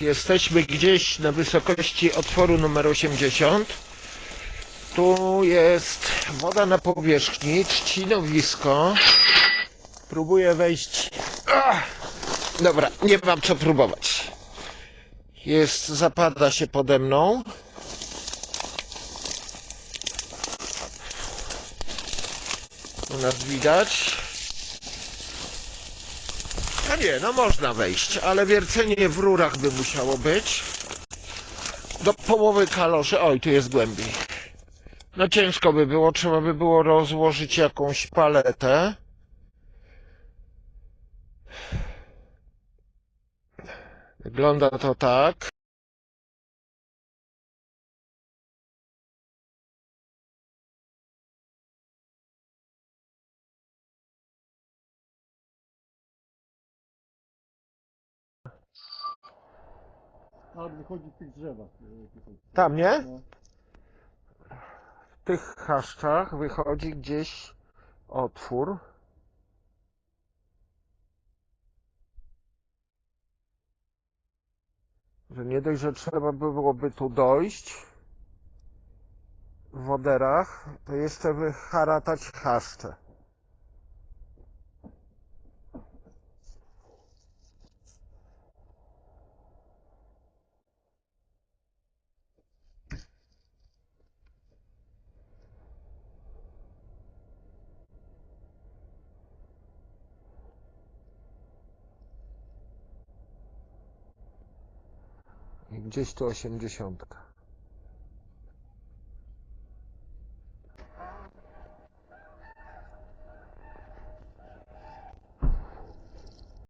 Jesteśmy gdzieś na wysokości otworu numer 80. Tu jest woda na powierzchni, trzcinowisko. Próbuję wejść. Ach! Dobra, nie mam co próbować. Jest, zapada się pode mną. U nas widać. A nie, no można wejść, ale wiercenie w rurach by musiało być. Do połowy kaloszy. Oj, tu jest głębiej. No ciężko by było, trzeba by było rozłożyć jakąś paletę. Wygląda to tak. Ale wychodzi z tych drzewach. Tam, nie? No. W tych chaszczach wychodzi gdzieś otwór. Że nie dość, że trzeba by byłoby tu dojść w woderach, to jeszcze wyharatać chaszcze. Gdzieś tu osiemdziesiątka.